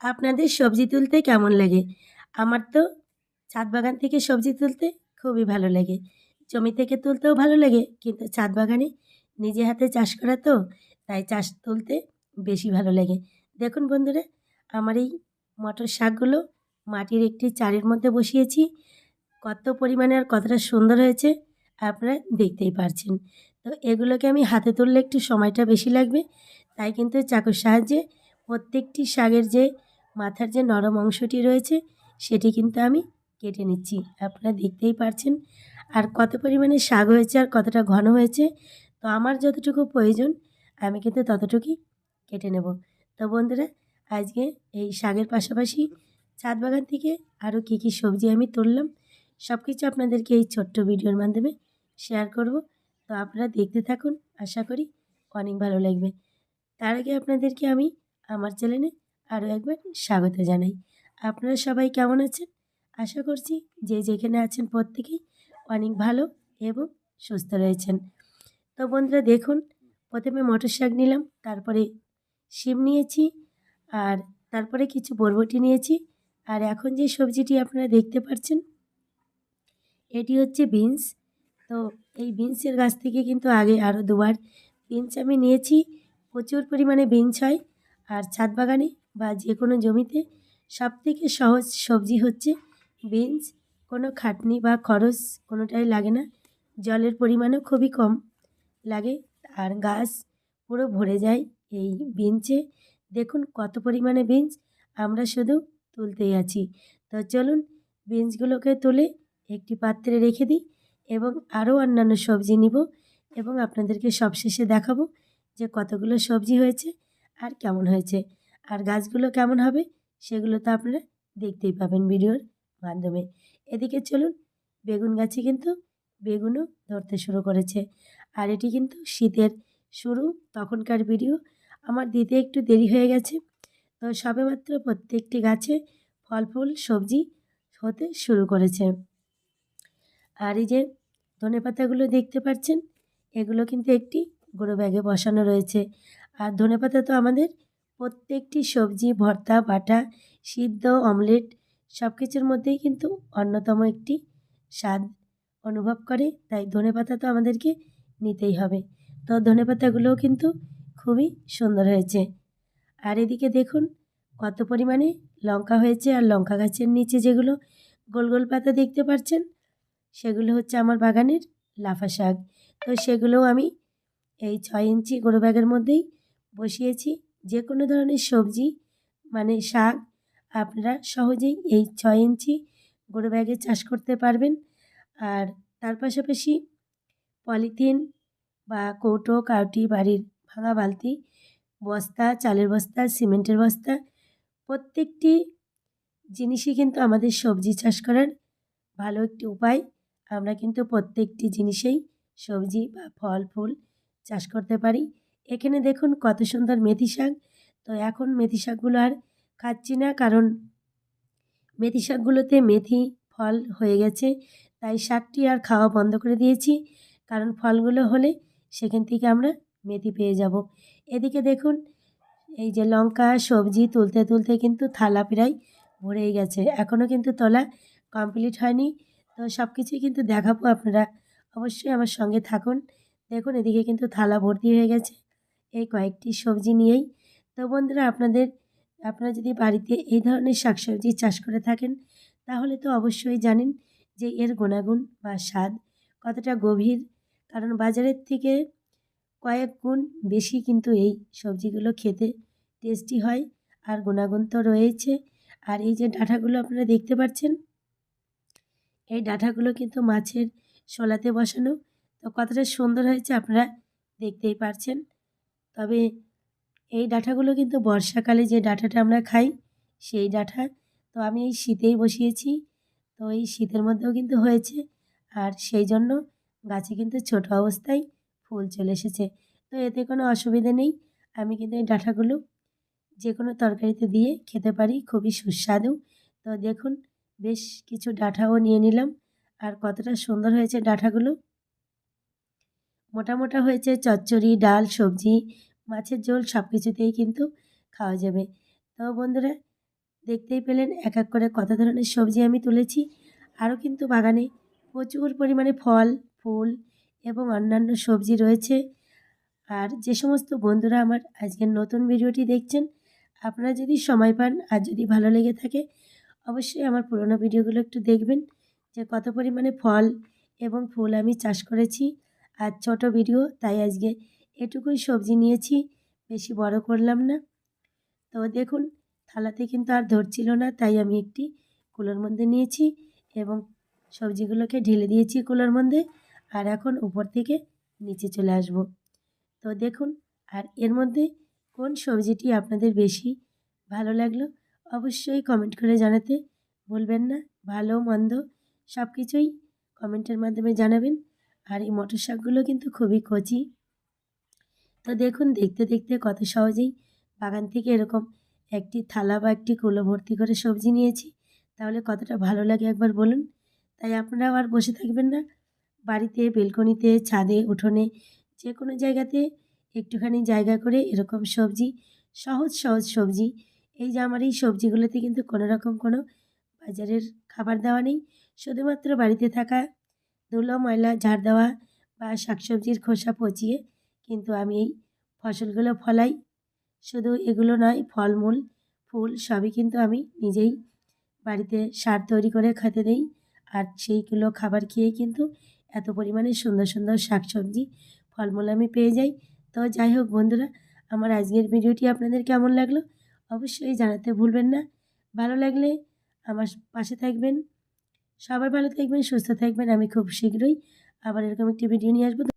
আপনাদের সবজি তুলতে কেমন লাগে? আমার তো ছাদ বাগান থেকে সবজি তুলতে খুবই ভালো লাগে। জমি থেকে তুলতেও ভালো লাগে, কিন্তু ছাদ বাগানে নিজে হাতে চাষ করা তো, তাই চাষ তুলতে বেশি ভালো লাগে। দেখুন বন্ধুরা, আমার এই মটর শাকগুলো মাটির একটি চারের মধ্যে বসিয়েছি। কত পরিমাণে আর কতটা সুন্দর হয়েছে আপনারা দেখতেই পারছেন। তো এগুলোকে আমি হাতে তুললে একটু সময়টা বেশি লাগবে, তাই কিন্তু চাকুর সাহায্যে প্রত্যেকটি শাকের যে মাথার যে নরম অংশটি রয়েছে, সেটি কিন্তু আমি কেটে নিচ্ছি। আপনারা দেখতেই পারছেন আর কত পরিমাণে শাক হয়েছে আর কতটা ঘন হয়েছে। তো আমার যতটুকু প্রয়োজন, আমি কিন্তু ততটুকুই কেটে নেব। তো বন্ধুরা, আজকে এই শাকের পাশাপাশি ছাদ বাগান থেকে আরও কী কী সবজি আমি তুললাম সব কিছু আপনাদেরকে এই ছোট্ট ভিডিওর মাধ্যমে শেয়ার করব। তো আপনারা দেখতে থাকুন, আশা করি অনেক ভালো লাগবে। তার আগে আপনাদেরকে আমি আমার চ্যানেলে আরও একবার স্বাগত জানাই। আপনারা সবাই কেমন আছেন? আশা করছি যে যেখানে আছেন প্রত্যেকেই অনেক ভালো এবং সুস্থ রয়েছেন। তো বন্ধুরা, দেখুন, প্রথমে মটর শাক নিলাম, তারপরে শিম নিয়েছি, আর তারপরে কিছু বরবটি নিয়েছি। আর এখন যে সবজিটি আপনারা দেখতে পাচ্ছেন, এটি হচ্ছে বিনস। তো এই বিনসের গাছ থেকে কিন্তু আগে আরও দুবার বিনস আমি নিয়েছি। প্রচুর পরিমাণে বিনস হয়, আর ছাদ বাগানে বা যে কোনো জমিতে সবথেকে সহজ সবজি হচ্ছে বিনস। কোনো খাটনি বা খরচ কোনোটাই লাগে না। জলের পরিমাণও খুবই কম লাগে আর গাছ পুরো ভরে যায় এই বিনসে। দেখুন কত পরিমাণে বিনস। আমরা শুধু তুলতেই আছি। তো চলুন বিনসগুলোকে তুলে একটি পাত্রে রেখে দিই এবং আরও অন্যান্য সবজি নিব এবং আপনাদেরকে সবশেষে দেখাবো যে কতগুলো সবজি হয়েছে আর কেমন হয়েছে। আর গাছগুলো কেমন হবে সেগুলো তো আপনারা দেখতেই পাবেন ভিডিওর মাধ্যমে। এদিকে চলুন, বেগুন গাছে কিন্তু বেগুনও ধরতে শুরু করেছে। আর এটি কিন্তু শীতের শুরু, তখনকার ভিডিও। আমার দিতে একটু দেরি হয়ে গেছে, তো সবেমাত্র প্রত্যেকটি গাছে ফল, ফুল, সবজি হতে শুরু করেছে। আর এই যে ধনে পাতাগুলো দেখতে পাচ্ছেন, এগুলো কিন্তু একটি গুঁড়ো ব্যাগে বসানো রয়েছে। আর ধনে পাতা তো আমাদের প্রত্যেকটি সবজি, ভর্তা, বাটা, সিদ্ধ, অমলেট সব কিছুর মধ্যেই কিন্তু অন্যতম একটি স্বাদ অনুভব করে। তাই ধনে পাতা তো আমাদেরকে নিতেই হবে। তো ধনে পাতাগুলোও কিন্তু খুবই সুন্দর হয়েছে। আর এদিকে দেখুন কত পরিমাণে লঙ্কা হয়েছে। আর লঙ্কা গাছের নিচে যেগুলো গোল গোল পাতা দেখতে পাচ্ছেন, সেগুলো হচ্ছে আমার বাগানের লাফা শাক। তো সেগুলোও আমি এই ছয় ইঞ্চি গোড়ো ব্যাগের মধ্যেই বসিয়েছি। যে কোনো ধরনের সবজি মানে শাক, আপনারা সহজেই এই ছয় ইঞ্চি গোড়ো ব্যাগে চাষ করতে পারবেন। আর তার পাশাপাশি পলিথিন বা কৌটো, কাউটি, বাড়ির ভাঙা বালতি, বস্তা, চালের বস্তা, সিমেন্টের বস্তা, প্রত্যেকটি জিনিসই কিন্তু আমাদের সবজি চাষ করার ভালো একটি উপায়। আমরা কিন্তু প্রত্যেকটি জিনিসেই সবজি বা ফল, ফুল চাষ করতে পারি। এখানে দেখুন কত সুন্দর মেথি শাক। তো এখন মেথি শাকগুলো আর খাচ্ছি না কারণ মেথি শাকগুলোতে মেথি ফল হয়ে গেছে। তাই শাকটি আর খাওয়া বন্ধ করে দিয়েছি। কারণ ফলগুলো হলে সেখান থেকে আমরা মেথি পেয়ে যাব। এদিকে দেখুন এই যে লঙ্কা, সবজি তুলতে তুলতে কিন্তু থালা প্রায় ভরেই গেছে। এখনও কিন্তু তোলা কমপ্লিট হয়নি। তো সব কিছুই কিন্তু দেখাবো আপনারা। অবশ্যই আমার সঙ্গে থাকুন। দেখুন এদিকে কিন্তু থালা ভর্তি হয়ে গেছে। এই কয়েকটি সবজি নিয়েই। তো বন্ধুরা, আপনাদের, আপনারা যদি বাড়িতে এই ধরনের শাকসবজি চাষ করে থাকেন, তাহলে তো অবশ্যই জানেন যে এর গুণাগুণ বা স্বাদ কতটা গভীর। কারণ বাজারের থেকে কয়েক গুণ বেশি কিন্তু এই সবজিগুলো খেতে টেস্টি হয় আর গুণাগুণ তো রয়েছে। আর এই যে ডাঁটাগুলো আপনারা দেখতে পাচ্ছেন, এই ডাঁটাগুলো কিন্তু মাছের শোলাতে বসানো। তো কতটা সুন্দর হয়েছে আপনারা দেখতেই পারছেন। তবে এই ডাঁটাগুলো কিন্তু বর্ষাকালে যে ডাঁটাটা আমরা খাই, সেই ডাঁটা। তো আমি এই শীতেই বসিয়েছি। তো এই শীতের মধ্যেও কিন্তু হয়েছে। আর সেই জন্য গাছে কিন্তু ছোট অবস্থায় ফুল চলে এসেছে। তো এতে কোনো অসুবিধে নেই। আমি কিন্তু এই ডাঁটাগুলো যে কোনো তরকারিতে দিয়ে খেতে পারি। খুবই সুস্বাদু। তো দেখুন, বেশ কিছু ডাঁটাও নিয়ে নিলাম। আর কতটা সুন্দর হয়েছে ডাঁটাগুলো। মোটা মোটা হয়েছে চচ্চড়ি, ডাল, সবজি মাছের ঝোল সব কিছুতেই কিন্তু খাওয়া যাবে। তো বন্ধুরা, দেখতেই পেলেন এক এক করে কত ধরনের সবজি আমি তুলেছি। আরও কিন্তু বাগানে প্রচুর পরিমাণে ফল, ফুল এবং অন্যান্য সবজি রয়েছে। আর যে সমস্ত বন্ধুরা আমার আজকের নতুন ভিডিওটি দেখছেন, আপনারা যদি সময় পান আর যদি ভালো লেগে থাকে, অবশ্যই আমার পুরোনো ভিডিওগুলো একটু দেখবেন। যে কত পরিমাণে ফল এবং ফুল আমি চাষ করেছি। আর ছোট ভিডিও, তাই আজকে এটুকুই সবজি নিয়েছি, বেশি বড় করলাম না। তো দেখুন, থালাতে কিন্তু আর ধরছিল না, তাই আমি একটি কুলোর মধ্যে নিয়েছি এবং সবজিগুলোকে ঢেলে দিয়েছি কুলোর মধ্যে আর এখন উপর থেকে নিচে চলে আসব। তো দেখুন, আর এর মধ্যে কোন সবজিটি আপনাদের বেশি ভালো লাগল অবশ্যই কমেন্ট করে জানাতে ভুলবেন না, ভালো, মন্দ সব কিছুই কমেন্টের মাধ্যমে জানাবেন। আর এই মটর শাকগুলো কিন্তু খুবই কচি। তো দেখুন, দেখতে দেখতে কত সহজেই বাগান থেকে এরকম একটি থালা বা একটি কুলো ভর্তি করে সবজি নিয়েছি। তাহলে কতটা ভালো লাগে একবার বলুন? তাই আপনারাও আর বসে থাকবেন না। বাড়িতে, বেলকনিতে, ছাদে, উঠোনে যে কোনো জায়গাতে একটুখানি জায়গা করে এরকম সবজি, সহজ সহজ সবজি, এই যে আমার এই সবজিগুলোতে কিন্তু কোনো রকম কোনো বাজারের খাবার দেওয়া নেই। শুধুমাত্র বাড়িতে থাকা ধুলো, ময়লা, ঝাড় দেওয়া বা শাকসবজির খোসা পচিয়ে কিন্তু আমি এই ফসলগুলো ফলাই। শুধু এগুলো নয়, ফলমূল, ফুল সবই কিন্তু আমি নিজেই বাড়িতে সার তৈরি করে খেতে দিই। আর সেইগুলো খাবার খেয়ে কিন্তু এত পরিমাণে সুন্দর সুন্দর শাকসবজি, ফলমূল আমি পেয়ে যাই। তো যাই হোক বন্ধুরা, আমার আজকের ভিডিওটি আপনাদের কেমন লাগল অবশ্যই জানাতে ভুলবেন না। ভালো লাগলে আমার পাশে থাকবেন। সবাই ভালো থাকবেন, সুস্থ থাকবেন। আমি খুব শীঘ্রই আবার এরকম একটি ভিডিও নিয়ে আসব।